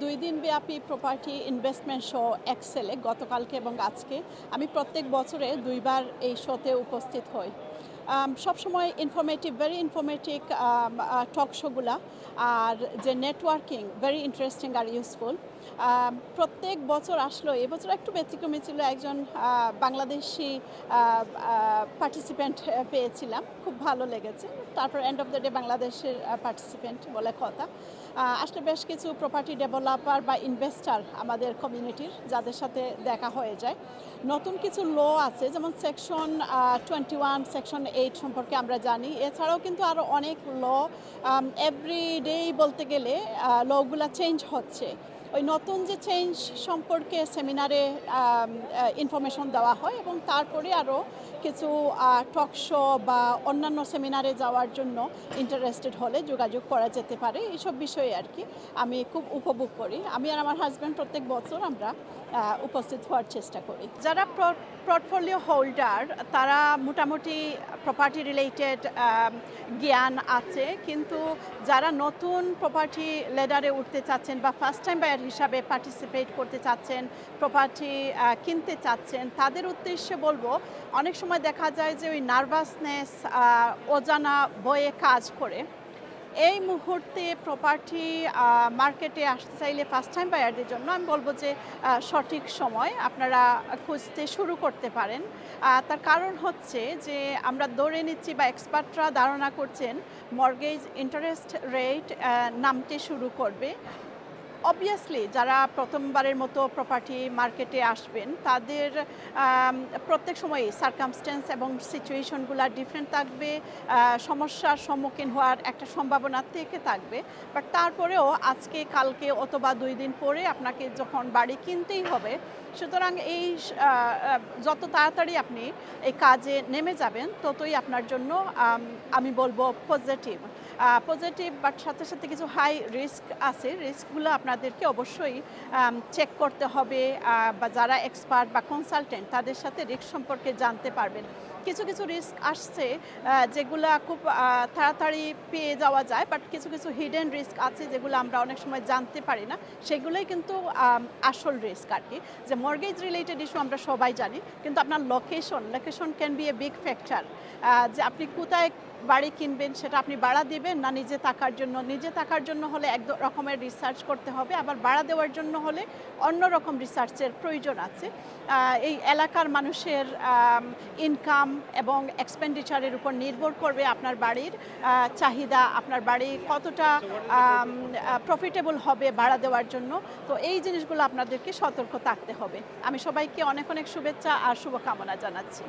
দুই দিন ব্যাপী প্রপার্টি ইনভেস্টমেন্ট শো এক্সেলে গতকালকে এবং আজকে। আমি প্রত্যেক বছরে দুইবার এই শোতে উপস্থিত হই। সবসময় ইনফরমেটিভ ভেরি ইনফরমেটিভ টক শোগুলা আর যে নেটওয়ার্কিং ভেরি ইন্টারেস্টিং আর ইউজফুল প্রত্যেক বছর আসলো এবছর একটু ব্যতিক্রমী ছিল, একজন বাংলাদেশি পার্টিসিপেন্ট পেয়েছিলাম। খুব ভালো লেগেছে। তারপর এন্ড অফ দ্য ডে বাংলাদেশের পার্টিসিপেন্ট বলে কথা। আসলে বেশ কিছু প্রপার্টি ডেভেলপার বা ইনভেস্টার আমাদের কমিউনিটির যাদের সাথে দেখা হয়ে যায়। নতুন কিছু ল আছে, যেমন section twenty one section eight সম্পর্কে আমরা জানি। এছাড়াও কিন্তু আরও অনেক ল এভরিডেই বলতে গেলে লগুলা চেঞ্জ হচ্ছে। ওই নতুন যে চেঞ্জ সম্পর্কে সেমিনারে ইনফরমেশন দেওয়া হয় এবং তারপরে আরও কিছু টক শো বা অন্যান্য সেমিনারে যাওয়ার জন্য ইন্টারেস্টেড হলে যোগাযোগ করা যেতে পারে। এইসব বিষয়ে আর কি আমি খুব উপভোগ করি। আমি আর আমার হাজব্যান্ড প্রত্যেক বছর আমরা উপস্থিত হওয়ার চেষ্টা করি। যারা পোর্টফোলিও হোল্ডার তারা মোটামুটি প্রপার্টি রিলেটেড জ্ঞান আছে। কিন্তু যারা নতুন প্রপার্টি লেডারে উঠতে চাচ্ছেন বা ফার্স্ট টাইম বায়ার হিসাবে পার্টিসিপেট করতে চাচ্ছেন প্রপার্টি কিনতে চাচ্ছেন, তাদের উদ্দেশ্যে বলব, অনেক সময় দেখা যায় যে ওই নার্ভাসনেস অজানা বয়ে কাজ করে। এই মুহূর্তে প্রপার্টি মার্কেটে আসতে চাইলে ফার্স্ট টাইম বায়ারদের জন্য আমি বলব যে সঠিক সময় আপনারা খুঁজতে শুরু করতে পারেন। তার কারণ হচ্ছে যে আমরা ধরে নিচ্ছি বা এক্সপার্টরা ধারণা করছেন মর্গেজ ইন্টারেস্ট রেট নামতে শুরু করবে। অবভিয়াসলি যারা প্রথমবারের মতো প্রপার্টি মার্কেটে আসবেন, তাদের প্রত্যেক সময়ই সার্কামস্টেন্স এবং সিচুয়েশনগুলো ডিফারেন্ট থাকবে সমস্যার সম্মুখীন হওয়ার একটা সম্ভাবনা থেকে থাকবে। বাট তারপরেও আজকে, কালকে অথবা দুই দিন পরে আপনাকে যখন বাড়ি কিনতেই হবে, সুতরাং এই যত তাড়াতাড়ি আপনি এই কাজে নেমে যাবেন, ততই আপনার জন্য, আমি বলব পজিটিভ পজিটিভ বাট সাথে সাথে কিছু হাই রিস্ক আছে। রিস্কগুলো আপনাদেরকে অবশ্যই চেক করতে হবে বা যারা এক্সপার্ট বা কনসালটেন্ট তাদের সাথে রিস্ক সম্পর্কে জানতে পারবেন। কিছু কিছু রিস্ক আসছে যেগুলা খুব তাড়াতাড়ি পেয়ে যাওয়া যায় বাট কিছু কিছু হিডেন রিস্ক আছে যেগুলো আমরা অনেক সময় জানতে পারি না। সেগুলোই কিন্তু আসল রিস্ক আর কি যে মর্গেজ রিলেটেড ইস্যু আমরা সবাই জানি, কিন্তু আপনার location location can be a big factor যে আপনি কোথায় বাড়ি কিনবেন, সেটা আপনি ভাড়া দিবেন না নিজে থাকার জন্য। নিজে থাকার জন্য হলে এক রকমের রিসার্চ করতে হবে, আবার বাড়া দেওয়ার জন্য হলে অন্য রকম রিসার্চের প্রয়োজন আছে। এই এলাকার মানুষের ইনকাম এবং এক্সপেন্ডিচারের উপর নির্ভর করবে আপনার বাড়ির চাহিদা, আপনার বাড়ি কতটা প্রফিটেবল হবে ভাড়া দেওয়ার জন্য। তো এই জিনিসগুলো আপনাদেরকে সতর্ক থাকতে হবে। আমি সবাইকে অনেক অনেক শুভেচ্ছা আর শুভকামনা জানাচ্ছি।